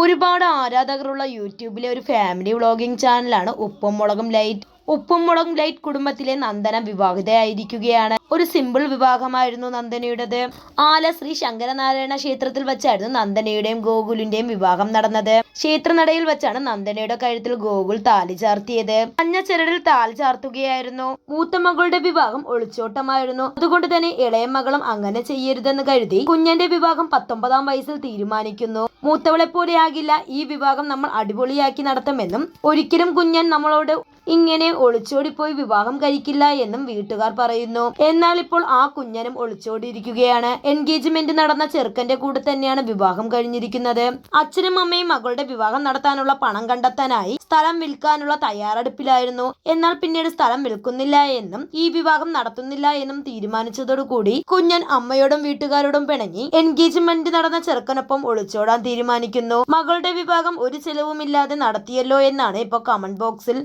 ഒരുപാട് ആരാധകരുള്ള യൂട്യൂബിലെ ഒരു ഫാമിലി വ്ളോഗിംഗ് ചാനലാണ് ഉപ്പും മുളകും ലൈറ്റ്. ഉപ്പും മുളകും ലൈറ്റ് കുടുംബത്തിലെ നന്ദന വിവാഹിതയായിരിക്കുകയാണ്. ഒരു സിമ്പിൾ വിവാഹമായിരുന്നു നന്ദനയുടേത്. ആല ശ്രീ ശങ്കരനാരായണ ക്ഷേത്രത്തിൽ വെച്ചായിരുന്നു നന്ദനയുടെയും ഗോകുലിന്റെയും വിവാഹം നടന്നത്. ക്ഷേത്രനടയിൽ വെച്ചാണ് നന്ദനയുടെ കഴുത്തിൽ ഗോകുൽ താലി ചാർത്തിയത്. മഞ്ഞ ചരടിൽ താലി ചാർത്തുകയായിരുന്നു. മൂത്ത മകളുടെ വിവാഹം ഒളിച്ചോട്ടമായിരുന്നു. അതുകൊണ്ട് തന്നെ ഇളയ മകളും അങ്ങനെ ചെയ്യരുതെന്ന് കരുതി കുഞ്ഞന്റെ വിവാഹം പത്തൊമ്പതാം വയസ്സിൽ തീരുമാനിക്കുന്നു. മൂത്തവളെ പോലെയാകില്ല ഈ വിവാഹം നമ്മൾ അടിപൊളിയാക്കി നടത്തുമെന്നും ഒരിക്കലും കുഞ്ഞൻ നമ്മളോട് ഇങ്ങനെ ഒളിച്ചോടിപ്പോയി വിവാഹം കഴിക്കില്ല എന്നും വീട്ടുകാർ പറയുന്നു. എന്നാൽ ഇപ്പോൾ ആ കുഞ്ഞനും ഒളിച്ചോടിയിരിക്കുകയാണ്. എൻഗേജ്മെന്റ് നടന്ന ചെറുക്കന്റെ കൂടെ തന്നെയാണ് വിവാഹം കഴിഞ്ഞിരിക്കുന്നത്. അച്ഛനും അമ്മയും മകളുടെ വിവാഹം നടത്താനുള്ള പണം കണ്ടെത്താനായി സ്ഥലം വിൽക്കാനുള്ള തയ്യാറെടുപ്പിലായിരുന്നു. എന്നാൽ പിന്നീട് സ്ഥലം വിൽക്കുന്നില്ല എന്നും ഈ വിവാഹം നടത്തുന്നില്ല എന്നും തീരുമാനിച്ചതോടുകൂടി കുഞ്ഞൻ അമ്മയോടും വീട്ടുകാരോടും പിണങ്ങി എൻഗേജ്മെന്റ് നടന്ന ചെറുക്കനൊപ്പം ഒളിച്ചോടാൻ തീരുമാനിക്കുന്നു. മകളുടെ വിഭാഗം ഒരു ചെലവുമില്ലാതെ നടത്തിയല്ലോ എന്നാണ് ഇപ്പൊ കമന്റ് ബോക്സിൽ